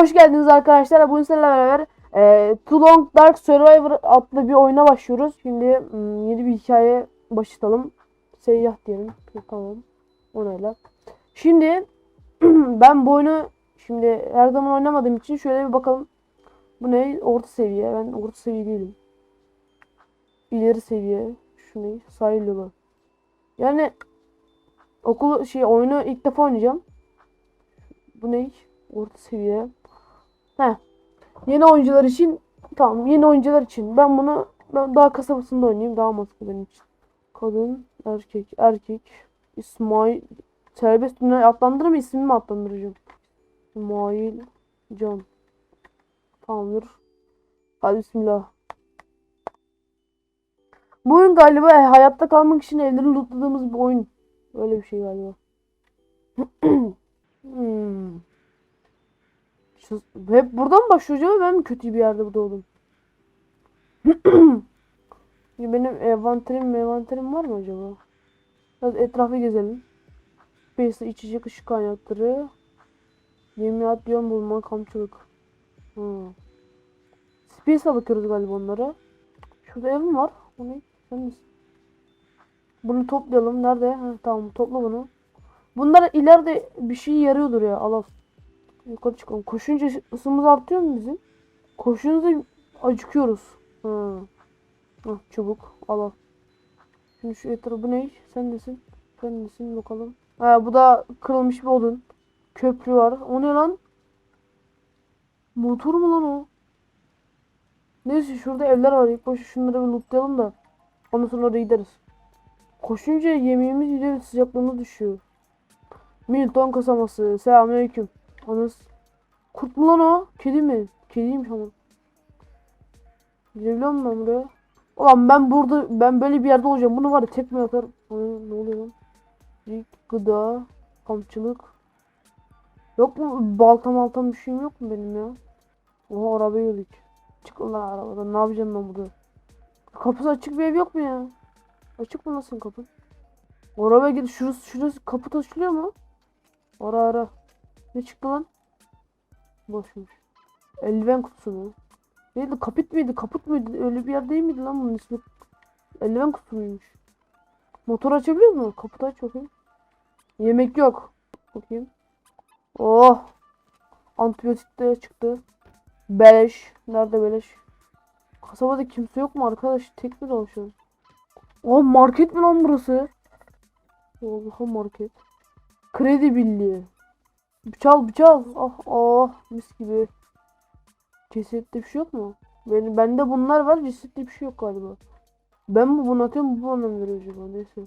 Hoş geldiniz arkadaşlar. Bugün sizlerle beraber e, Too Long Dark Survivor adlı bir oyuna başlıyoruz. Şimdi hmm, yeni bir hikaye başlatalım. Seyyah diyelim. Tamam. Onayla. Şimdi ben bu oyunu şimdi her zaman oynamadığım için şöyle bir bakalım. Bu ne? Orta seviye. Ben orta seviye değilim. İleri seviye. Şu ne? Sahil yolu. Yani okul şey oyunu ilk defa oynayacağım. Bu ne? Orta seviye. Heh. Yeni oyuncular için tamam yeni oyuncular için ben bunu ben daha kasabasında oynayayım daha mantıklı için. Kadın, erkek, erkek, İsmail serbest dünya adlandırır mı ismimi mi adlandıracağım? İsmail Can. Tamamdır. Hadi bismillah. Bu oyun galiba e, hayatta kalmak için evleri lootladığımız bir oyun. Öyle bir şey galiba. hmm. Hep buradan başlayacağım ben mi kötü bir yerde doğdum? Benim envanterim envanterim var mı acaba? Biraz etrafı gezelim. Space'de içecek ışık kaynakları. Yemiyat, yön bulma, kampçılık. Hmm. Space'e bakıyoruz galiba onlara. Şurada evim var. O ne? Sen misin? Bunu toplayalım. Nerede? Ha, tamam topla bunu. Bunlar ileride bir şey yarıyordur ya. Allah. Yukarı çıkalım. Koşunca ısımız artıyor mu bizim? Koşunca acıkıyoruz. Ha. Hah, çubuk. Al al. Şimdi şu etrafı bu ne? Sen nesin? Sen nesin bakalım. Ha, bu da kırılmış bir odun. Köprü var. O ne lan? Motor mu lan o? Neyse şurada evler var. İlk başta şunları bir lootlayalım da. Ondan sonra oraya gideriz. Koşunca yemeğimiz iyice sıcaklığımız düşüyor. Milton kasaması. Selamünaleyküm. Anız. Kurt mu lan o? Kedi mi? Kediymiş ama. Gidebiliyor muyum ben buraya? Ulan ben burada ben böyle bir yerde olacağım. Bunu var ya tekme atar. Ay, ne oluyor lan? Rik, gıda, kampçılık. Yok mu baltam maltam bir şeyim yok mu benim ya? Oha arabaya yürüdük. Çık lan arabadan. Ne yapacağım ben burada? Kapısı açık bir ev yok mu ya? Açık mı nasıl kapı? Arabaya git. Şurası, şurası kapı taşılıyor mu? Ara ara. Ne çıktı lan? Boşmuş. Eldiven kutusu mu? Neydi? Kapit miydi? Kaput muydu? Öyle bir yer değil miydi lan bunun ismi? Eldiven kutusu muymuş? Motor açabiliyor mu? Kaputu aç bakayım. Yemek yok. Bakayım. Oh. Antibiyotik de çıktı. Beleş. Nerede beleş? Kasabada kimse yok mu arkadaş? Tek mi dolaşıyoruz? Oh market mi lan burası? Oha market. Kredi birliği. Çal çal. Ah ah mis gibi. Cesette bir şey yok mu? Benim bende bunlar var cesette bir şey yok galiba. Ben mi bunu atıyorum bu bana mı veriyor acaba neyse.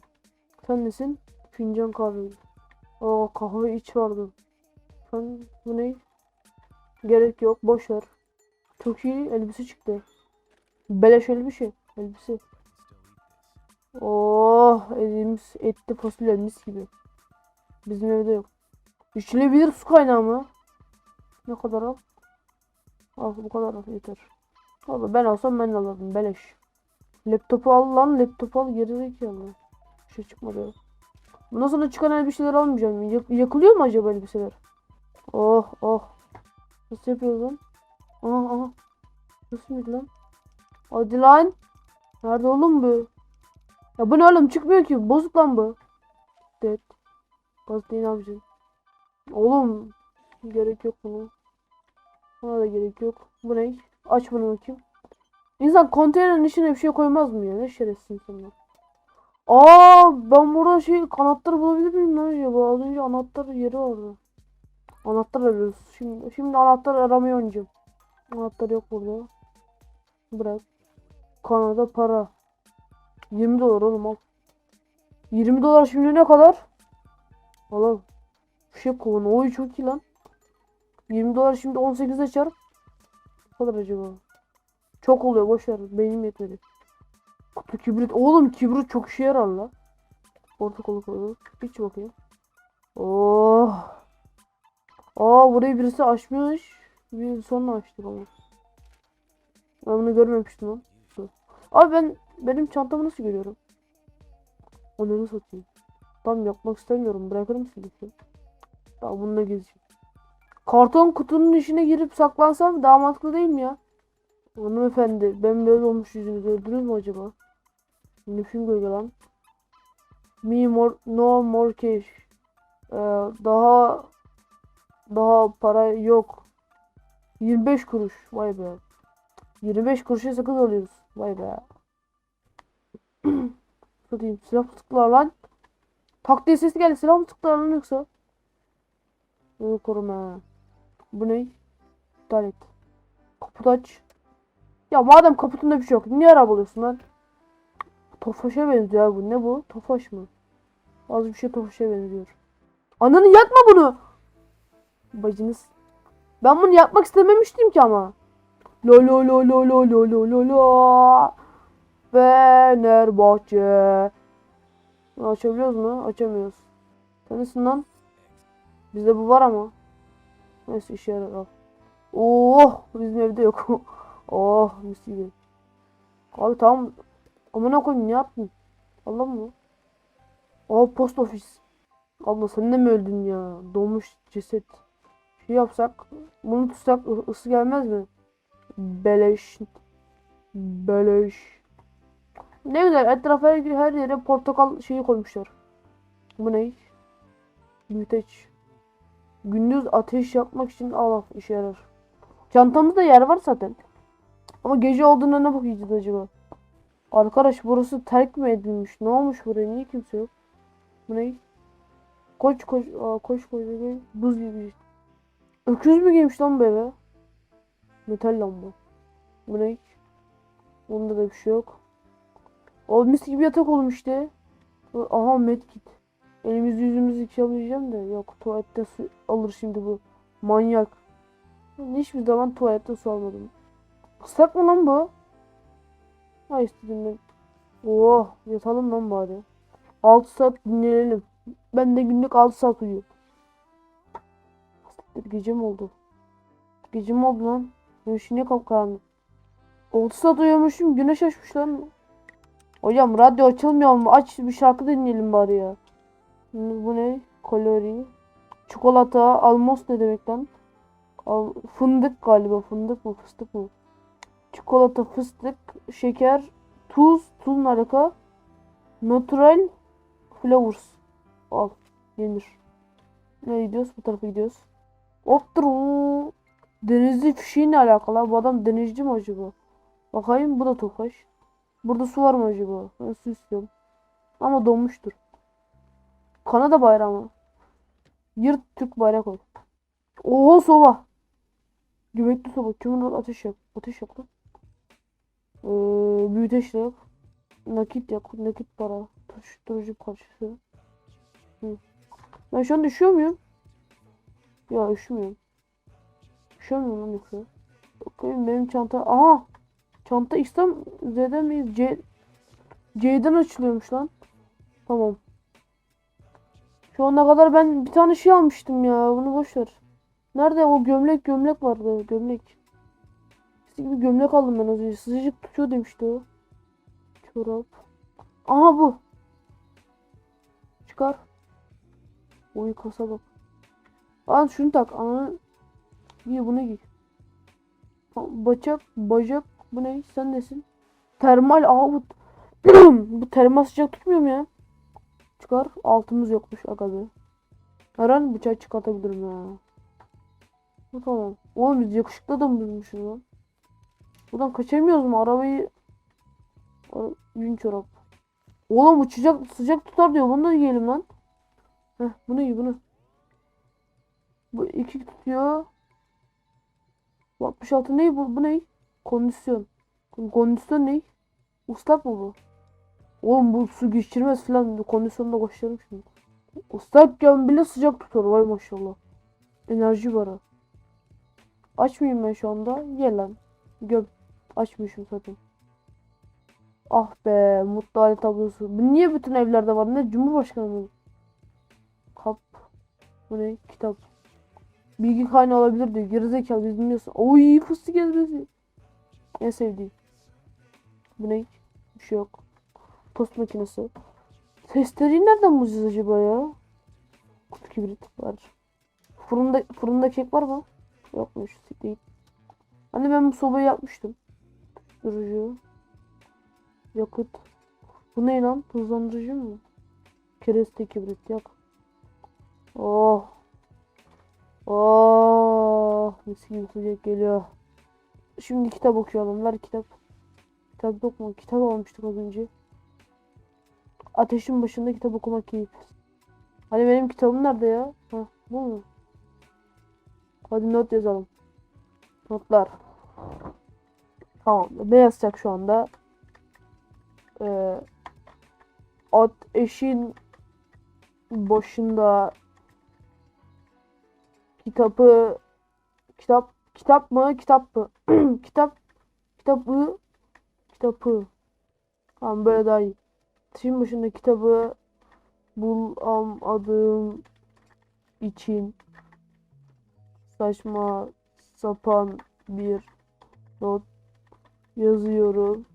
Sen nesin? Fincan kahve. Aa kahve iç vardı. Sen bu ne? Gerek yok boş ver. Çok iyi elbise çıktı. Beleş elbise. Elbise. Oh elimiz etli fasulye mis gibi. Bizim evde yok. İçilebilir su kaynağı mı? Ne kadar al? Al bu kadar al yeter. Valla ben alsam ben alırdım beleş. Laptopu al lan laptopu al geri zekalı. Bir şey çıkmadı. Bundan sonra çıkan elbiseleri almayacağım. Yak- yakılıyor mu acaba elbiseler? Oh oh. Nasıl yapıyoruz lan? Aha aha. Nasıl mıydı lan? Hadi lan. Nerede oğlum bu? Ya bu ne oğlum çıkmıyor ki. Bozuk lan bu. Evet. Gazeteyi ne yapacağım? Oğlum. Gerek yok buna. Buna da gerek yok. Bu ne? Aç bunu bakayım. İnsan konteynerin içine bir şey koymaz mı ya? Ne şerefsiz insanlar. Aa ben burada şey kanatları bulabilir miyim lan acaba? Az önce anahtar yeri vardı. Anahtar arıyoruz. Şimdi, şimdi anahtar aramayı oynayacağım. Anahtar yok burada. Bırak. Kanada para. 20 dolar oğlum al. 20 dolar şimdi ne kadar? Al Fişek kovanı. Oy çok iyi lan. 20 dolar şimdi 18'e çarp. Ne kadar acaba? Çok oluyor boş ver. Beynim yetmedi. Kutu kibrit. Oğlum kibrit çok işe yarar la. Portakalı koyalım. İç bakayım. Oh. Aa burayı birisi açmış. Bir sonra açtık ama. Ben bunu görmemiştim lan. Abi ben benim çantamı nasıl görüyorum? Onu nasıl satayım? Tam yapmak istemiyorum. Bırakır mısın lütfen? Tamam bununla gezeceğim. Karton kutunun içine girip saklansam daha mantıklı değil mi ya? Hanımefendi ben böyle olmuş yüzünü gördünüz mü acaba? Nefim gölge lan. Me more, no more cash. Ee, daha daha para yok. 25 kuruş. Vay be. 25 kuruşa sakız alıyoruz. Vay be. Satayım. Silah tıklar lan? Tak sesi geldi. Silah mı tıklar lan yoksa? Bunu koruma. Bu ne? İptal et. Aç. Ya madem kaputunda bir şey yok. Niye araba alıyorsun lan? Tofaş'a benziyor bu. Ne bu? Tofaş mı? Az bir şey Tofaş'a benziyor. Ananı yakma bunu. Bacınız. Ben bunu yapmak istememiştim ki ama. Lo lo lo lo lo lo lo lo lo. Fenerbahçe. Açabiliyoruz mu? Açamıyoruz. Sen lan? Bizde bu var ama. Neyse işe yarar al. Oh bizim evde yok. oh mis gibi. Abi tamam. Amına koyayım ne yaptın? Allah mı? Oh post ofis. Abla sen de mi öldün ya? Donmuş ceset. Şey yapsak, bunu tutsak ısı gelmez mi? Beleş. Beleş. Ne güzel etrafa her, her yere portakal şeyi koymuşlar. Bu ne? Büyüteç. Gündüz ateş yapmak için al işe yarar. Çantamızda yer var zaten. Ama gece olduğunda ne bakacağız acaba? Arkadaş burası terk mi edilmiş? Ne olmuş buraya? Niye kimse yok? Bu ne? Koş koş. Aa, koş koş. Buz gibi. Öküz mü giymiş lan bu eve? Metal lamba. Bu ne? Onda da bir şey yok. O mis gibi yatak olmuş işte. Aha medkit. Elimizi yüzümüzü yıkayamayacağım da yok tuvalette su alır şimdi bu. Manyak. Ben hiçbir zaman tuvalette su almadım. Islak mı lan bu? Ha istedim ben. Oh yatalım lan bari. 6 saat dinlenelim. Ben de günlük 6 saat uyuyorum. Siktir, Gece mi oldu? Gece mi oldu lan? Ben şimdi kapkaranlık. 6 saat uyumuşum güneş açmış lan. Hocam radyo açılmıyor mu? Aç bir şarkı dinleyelim bari ya. Bu ne? Kalori. Çikolata. Almos ne demek lan? Al, fındık galiba. Fındık mı? Fıstık mı? Çikolata, fıstık, şeker, tuz. Tuz ne alaka? Natural flavors. Al. Yenir. Ne gidiyoruz? Bu tarafa gidiyoruz. Hoptur. Denizli fişeği ne alakalı? Bu adam denizci mi acaba? Bakayım bu da tokaş. Burada su var mı acaba? Ben su istiyorum. Ama donmuştur. Kanada bayrağı mı? Yırt Türk bayrağı koy. Oho soba. Göbekli soba. Kömür ateş yak. Ateş yak lan. Ee, büyüteç yak. Nakit yak. Nakit para. Taşıtırıcı parçası. Hı. Ben şu an düşüyor muyum? Ya üşümüyorum. Üşümüyorum lan yoksa. Bakayım benim çanta. Aha! Çanta İslam Z'den miyiz? C C'den açılıyormuş lan. Tamam. Şu ana kadar ben bir tane şey almıştım ya. Bunu boş ver. Nerede o gömlek gömlek vardı gömlek. İşte gibi gömlek aldım ben az önce. Sıcacık tutuyor demişti o. Çorap. Aha bu. Çıkar. Oy kasa bak. Al şunu tak. Ana. Giy bunu giy. Bacak, bacak. Bu ne? Sen nesin? Termal. Aa bu. bu termal sıcak tutmuyor mu ya? Çıkar. Altımız yokmuş aga be. Her an bıçağı çıkartabilirim ya. Bu tamam. Oğlum biz yakışıklı adammışız lan. Buradan kaçamıyoruz mu? Arabayı... Ara... Yün çorap. Oğlum uçacak sıcak tutar diyor. Bunu da giyelim lan. Heh bunu giy bunu. Bu iki tutuyor. Bu 66 ne bu? Bu ne? Kondisyon. Kondisyon ne? Islak mı bu? Oğlum bu su geçirmez filan. Kondisyonda koşarım şimdi. Islakken bile sıcak tutar. Vay maşallah. Enerji var ha. Açmayayım ben şu anda. Ye lan. Göm. Açmışım zaten. Ah be. Mutlu aile tablosu. Bu niye bütün evlerde var? Ne? Cumhurbaşkanı mı? Kap. Bu ne? Kitap. Bilgi kaynağı olabilir diyor. Gerizekalı biz bilmiyorsun. Oy fıstık ezmesi. En sevdiğim. Bu ne? Bir şey yok. Tost makinesi. Testleri nereden bulacağız acaba ya? Kutu kibrit var. Fırında, fırında kek var mı? Yokmuş. Değil. Hani ben bu sobayı yapmıştım. Durucu. Yakıt. Bu ne lan? Hızlandırıcı mı? Kereste kibrit yak. Oh. Oh. Mis gibi sıcak geliyor. Şimdi kitap okuyalım. Ver kitap. Kitap yok mu? Kitap almıştık az önce. Ateşin başında kitap okumak keyif. Hani benim kitabım nerede ya? Heh, bu mu? Hadi not yazalım. Notlar. Tamam. Ne yazacak şu anda? Ee, ateşin başında kitabı kitap kitap mı kitap mı kitap kitabı kitabı tamam böyle daha iyi ateşin başında kitabı bulamadığım için saçma sapan bir not yazıyorum.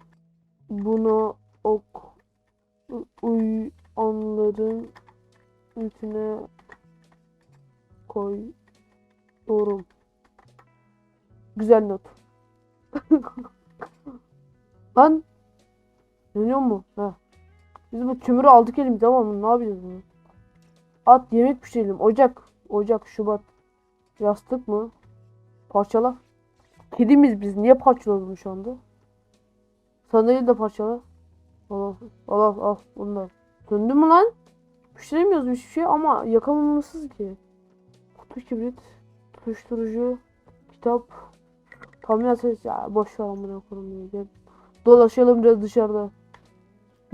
Bunu ok uyanların üstüne koyuyorum. Güzel not. Lan Dönüyor mu? Ha. Biz bu kömürü aldık elimize mı? Ne yapacağız bunu? At yemek pişirelim. Ocak. Ocak, Şubat. Yastık mı? Parçala. Kedimiz biz. Niye parçalıyoruz şu anda? Sandalyeyi de parçala. Al al al bunlar. Döndü mü lan? Pişiremiyoruz bir şey ama yakamamızsız ki. Kutu kibrit, tutuşturucu, kitap, ses ya boş ver amına koyayım. Dolaşalım biraz dışarıda.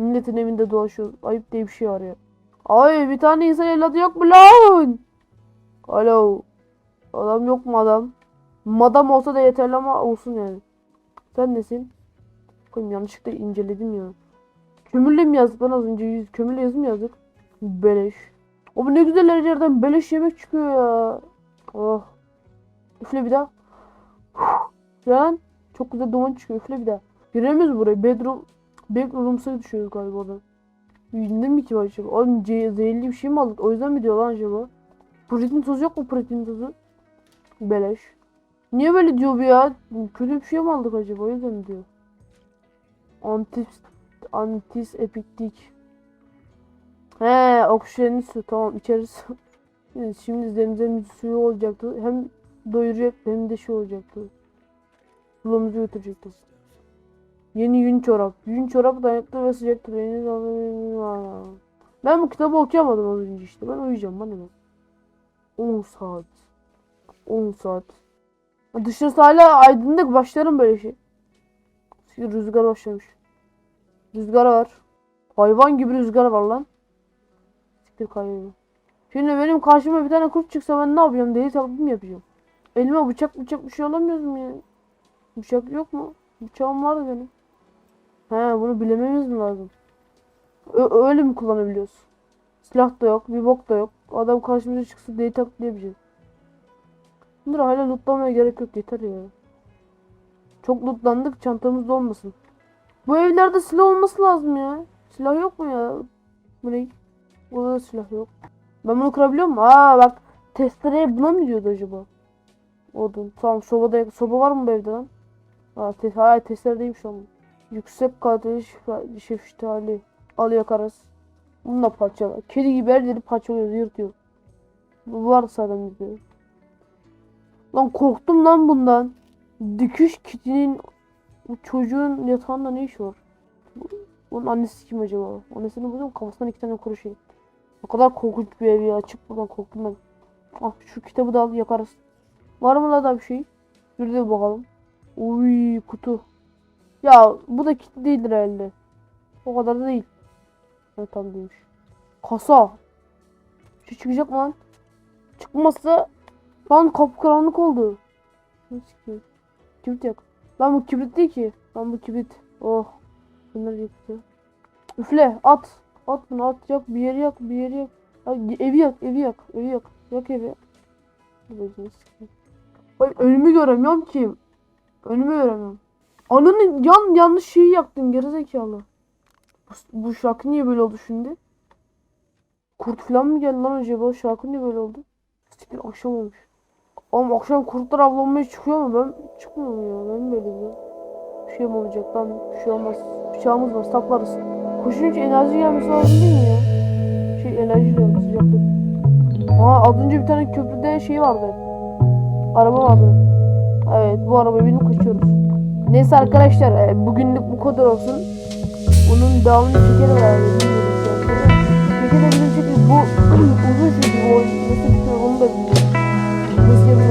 Milletin evinde dolaşıyoruz. Ayıp diye bir şey var ya. Ay bir tane insan evladı yok mu lan? Alo. Adam yok mu adam? Madam olsa da yeterli ama olsun yani. Sen nesin? Koyayım yanlışlıkla inceledim ya. Kömürle mi yazdık lan az önce? Kömürle yazı mı yazdık? Beleş. O ne güzel her yerden beleş yemek çıkıyor ya. Oh. Üfle bir daha. Lan çok güzel duman çıkıyor. Üfle bir daha. Giremiyoruz buraya. Bedroom Backrooms'a düşüyoruz galiba oradan. Yüzünde mi ki acaba? Oğlum zehirli bir şey mi aldık? O yüzden mi diyor lan acaba? Protein tozu yok mu protein tozu? Beleş. Niye böyle diyor bu ya? Kötü bir şey mi aldık acaba? O yüzden mi diyor? Antis antis epiktik. He, oksijenli su. Tamam içeriz. Şimdi zemzem suyu olacaktı. Hem doyuracak hem de şey olacaktı. Suluğumuzu götürecekti. Yeni yün çorap. Yün çorap dayanıklı ve. Yeni zamanı- Ben bu kitabı okuyamadım az önce işte. Ben uyuyacağım bana ne? 10 saat. 10 saat. Dışarısı hala aydınlık başlarım böyle şey. Rüzgar başlamış. Rüzgar var. Hayvan gibi rüzgar var lan. Siktir kayıyor. Şimdi benim karşıma bir tane kurt çıksa ben ne yapacağım? Deli taklidi mi yapacağım? Elime bıçak bıçak bir şey alamıyoruz mu? Bıçak yok mu? Bıçağım vardı benim. He bunu bilememiz mi lazım? Ö- öyle mi kullanabiliyoruz? Silah da yok, bir bok da yok. Adam karşımıza deli taklidi yapacağız. Bunları hala lootlamaya gerek yok yeter ya. Çok lootlandık çantamızda olmasın. Bu evlerde silah olması lazım ya. Silah yok mu ya? Bu ne? Burada da silah yok. Ben bunu kırabiliyor muyum? Aa bak testereye buna mı diyordu acaba? Odun. Tamam sobada soba var mı bu evde lan? Aa, te hayır testeredeymiş lan. Yüksek kaliteli şeftali. Al yakarız. Bunu da parçala. Kedi gibi her yeri parçalıyor, yırtıyor. Bu var zaten bizde. Lan korktum lan bundan. Dikiş kitinin bu çocuğun yatağında ne iş var? Bu- Bunun annesi kim acaba? Annesini buldum kafasından iki tane kuru şey. O kadar korkunç bir ev ya. Çık buradan korktum ben. Ah şu kitabı da al yakarız. Var mı la da bir şey? Yürü de bakalım. Uy kutu. Ya bu da kit değildir herhalde. O kadar da değil. Evet tam değilmiş. Kasa. Şu çıkacak mı lan? Çıkmazsa lan kapkaranlık oldu. Nasıl ki? Kibrit yak. Lan bu kibrit değil ki. Lan bu kibrit. Oh. Bunlar yaktı. Üfle at. At bunu at yak bir yeri yak bir yeri yak. Ay, evi yak evi yak evi yak. Yak evi. Ay, önümü göremiyorum ki. Önümü göremiyorum. Ananın yan yanlış şeyi yaktın gerizekalı. Bu, bu şarkı niye böyle oldu şimdi? Kurt falan mı geldi lan acaba? Şarkı niye böyle oldu? Siktir akşam olmuş. Oğlum akşam kurtlar avlanmaya çıkıyor mu? Ben çıkmıyorum ya. Ben böyle. Bir şey mi olacak lan? Bir şey olmaz. Bıçağımız var. Saplarız. Koşunca enerji gelmesi lazım değil mi ya? Şey enerji diyorum sıcaklık. Aa az önce bir tane köprüde şey vardı. Araba vardı. Evet bu arabaya binip kaçıyoruz. Neyse arkadaşlar e, bugünlük bu kadar olsun. Bunun devamını çekerim herhalde. Çekebilirim çünkü bu uzun sürdü bu oyun. Nasıl bitiyor şey onu da bilmiyorum. Nasıl yapacağım?